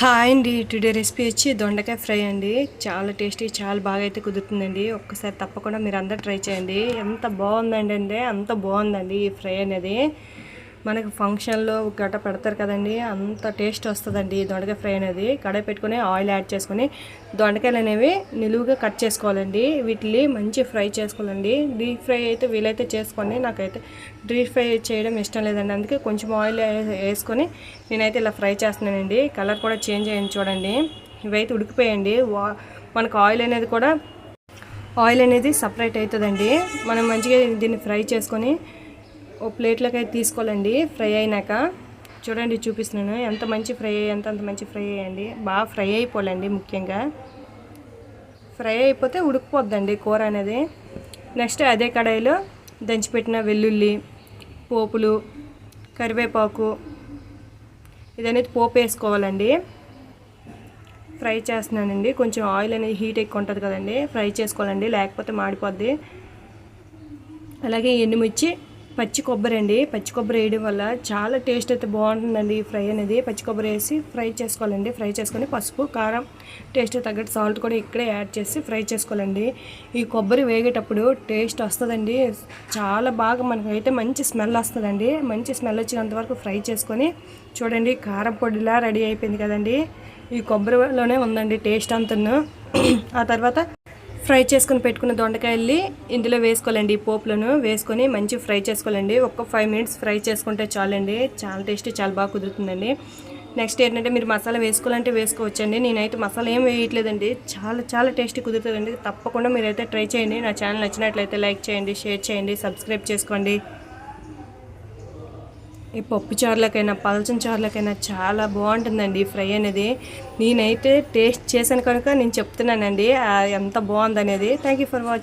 Hi అండి. Today recipe వచ్చి దొండకాయ ఫ్రై అండి. చాలా టేస్టీ చాలా బాగా అయితే కుదురుతుందండి. ఒక్కసారి తప్పకుండా మీరు అందరు ట్రై చేయండి. ఎంత బాగుందండి అంటే అంత బాగుందండి ఈ ఫ్రై అనేది. మనకు ఫంక్షన్లో గట్ట పెడతారు కదండి అంత టేస్ట్ వస్తుందండి దొండకాయ ఫ్రై అనేది. కడాయి పెట్టుకొని ఆయిల్ యాడ్ చేసుకొని దొండకాయలు అనేవి నిలువుగా కట్ చేసుకోవాలండి. వీటిని మంచి ఫ్రై చేసుకోవాలండి. డీప్ ఫ్రై అయితే వీలైతే చేసుకోండి నాకైతే డీప్ ఫ్రై చేయడం ఇష్టం లేదండి. అందుకే కొంచెం ఆయిల్ వేసుకొని నేనైతే ఇలా ఫ్రై చేస్తున్నానండి. కలర్ కూడా చేంజ్ అయ్యింది చూడండి. ఇవైతే ఉడికిపోయండి వా మనకు ఆయిల్ అనేది కూడా ఆయిల్ అనేది సపరేట్ అవుతుందండి. మనం మంచిగా దీన్ని ఫ్రై చేసుకొని ఓ ప్లేట్లోకి అయితే తీసుకోవాలండి. ఫ్రై అయినాక చూడండి చూపిస్తున్నాను. ఎంత మంచి ఫ్రై అయ్యేంత అంత మంచి ఫ్రై అయ్యండి. బాగా ఫ్రై అయిపోలేండి ముఖ్యంగా. ఫ్రై అయిపోతే ఉడికిపోద్దండి కూర అనేది. నెక్స్ట్ అదే కడాయిలో దంచిపెట్టిన వెల్లుల్లి పోపులు కరివేపాకు ఇదనేది పోపు వేసుకోవాలండి. ఫ్రై చేస్తున్నానండి. కొంచెం ఆయిల్ అనేది హీట్ ఎక్కువ ఉంటుంది కదండి. ఫ్రై చేసుకోవాలండి. లేకపోతే మాడిపోద్ది. అలాగే ఎండుమిర్చి పచ్చి కొబ్బరి అండి. పచ్చి కొబ్బరి వేయడం వల్ల చాలా టేస్ట్ అయితే బాగుంటుందండి ఈ ఫ్రై అనేది. పచ్చి కొబ్బరి వేసి ఫ్రై చేసుకోవాలండి. ఫ్రై చేసుకొని పసుపు కారం టేస్ట్ తగ్గట్టు సాల్ట్ కూడా ఇక్కడే యాడ్ చేసి ఫ్రై చేసుకోవాలండి. ఈ కొబ్బరి వేగేటప్పుడు టేస్ట్ వస్తుందండి. చాలా బాగా మనకైతే మంచి స్మెల్ వస్తుందండి. మంచి స్మెల్ వచ్చినంత వరకు ఫ్రై చేసుకొని చూడండి కారం పొడిలా రెడీ అయిపోయింది కదండి. ఈ కొబ్బరిలోనే ఉందండి టేస్ట్ అంతను. ఆ తర్వాత ఫ్రై చేసుకుని పెట్టుకున్న దొండకాయల్ని ఇందులో వేసుకోవాలండి ఈ పోపులను. వేసుకొని మంచి ఫ్రై చేసుకోవాలండి. ఒక్క ఫైవ్ మినిట్స్ ఫ్రై చేసుకుంటే చాలండి. చాలా టేస్టీ చాలా బాగా కుదురుతుందండి. నెక్స్ట్ ఏంటంటే మీరు మసాలా వేసుకోవాలంటే వేసుకోవచ్చండి. నేనైతే మసాలా ఏం వేయట్లేదండి. చాలా చాలా టేస్టీ కుదురుతుందండి. తప్పకుండా మీరైతే ట్రై చేయండి. నా ఛానల్ నచ్చినట్లయితే లైక్ చేయండి షేర్ చేయండి సబ్స్క్రైబ్ చేసుకోండి. ఈ పప్పు చారులకైనా పలచన చారులకైనా చాలా బాగుంటుందండి ఫ్రై అనేది. నేనైతే టేస్ట్ చేశాను కనుక నేను చెప్తున్నానండి. ఎంత బాగుందనేది. Thank you for watching